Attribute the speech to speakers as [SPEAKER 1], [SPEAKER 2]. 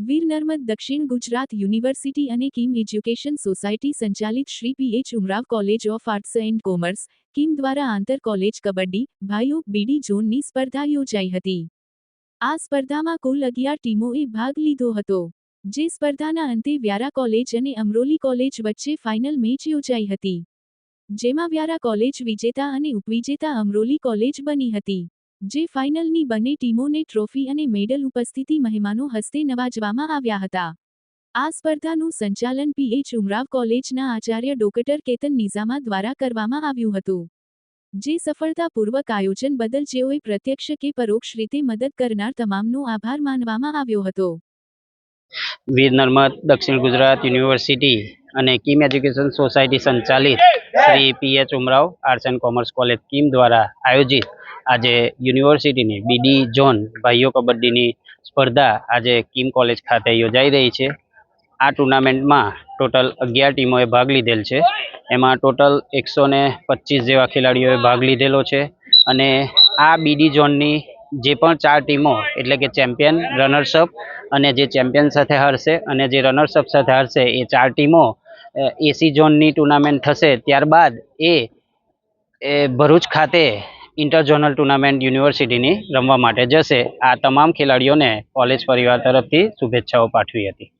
[SPEAKER 1] નર્મદ દક્ષિણ ગુજરાત યુનિવર્સિટી અને Kim education society સંચાલિત Shri P H Umrao college of arts and commerce, Kim દ્વારા આંતર કોલેજ કબડ્ડી, ભાઈઓ, બીડી ઝોનની સ્પર્ધા યોજાઈ હતી. આ સ્પર્ધામાં કુલ અગિયાર ટીમોએ ભાગ લીધો હતો. જે સ્પર્ધાના અંતે વ્યારા કોલેજ અને અમરોલી કોલેજ વચ્ચે ફાઇનલ મેચ યોજાઈ હતી. જેમાં વ્યારા કોલેજ વિજેતા અને ઉપવિજેતા અમરોલી કોલેજ બની હતી. જે ફાઇનલની બંને ટીમોને ટ્રોફી અને મેડલ ઉપસ્થિતિ મહેમાનો હસ્તે નવાજવામાં આવ્યા હતા. આ સ્પર્ધાનું સંચાલન પીએચ ઉમરાવ કોલેજના આચાર્ય ડોક્ટર કેતન નિઝામા દ્વારા કરવામાં આવ્યું હતું. જે સફળતાપૂર્વક આયોજન બદલ જેઓએ પ્રત્યક્ષ કે પરોક્ષ રીતે મદદ કરનાર તમામનો આભાર માનવામાં આવ્યો હતો.
[SPEAKER 2] વીર નર્મદ, દક્ષિણ ગુજરાત યુનિવર્સિટી અને કિમ એજ્યુકેશન સોસાયટી સંચાલિત Shri P H Umrao arts and commerce college Kim દ્વારા આયોજિત આજે યુનિવર્સિટીની બીડી ઝોન ભાઈઓ કબડ્ડીની સ્પર્ધા આજે કિમ કોલેજ ખાતે યોજાઈ રહી છે. આ ટુર્નામેન્ટમાં ટોટલ અગિયાર ટીમોએ ભાગ લીધેલ છે. એમાં ટોટલ એકસો ને જેવા ખેલાડીઓએ ભાગ લીધેલો છે અને આ બીડી ઝોનની જે પણ ચાર ટીમો, એટલે કે ચેમ્પિયન રનર્સઅપ અને જે ચેમ્પિયન સાથે હારશે અને જે રનર્સઅપ સાથે હારશે એ ચાર ટીમો એસી ઝોનની ટુર્નામેન્ટ થશે, ત્યારબાદ એ ભરૂચ ખાતે ઇન્ટરઝોનલ ટુર્નામેન્ટ યુનિવર્સિટીની રમવા માટે જશે. આ તમામ ખેલાડીઓને કોલેજ પરિવાર તરફથી શુભેચ્છાઓ પાઠવી હતી.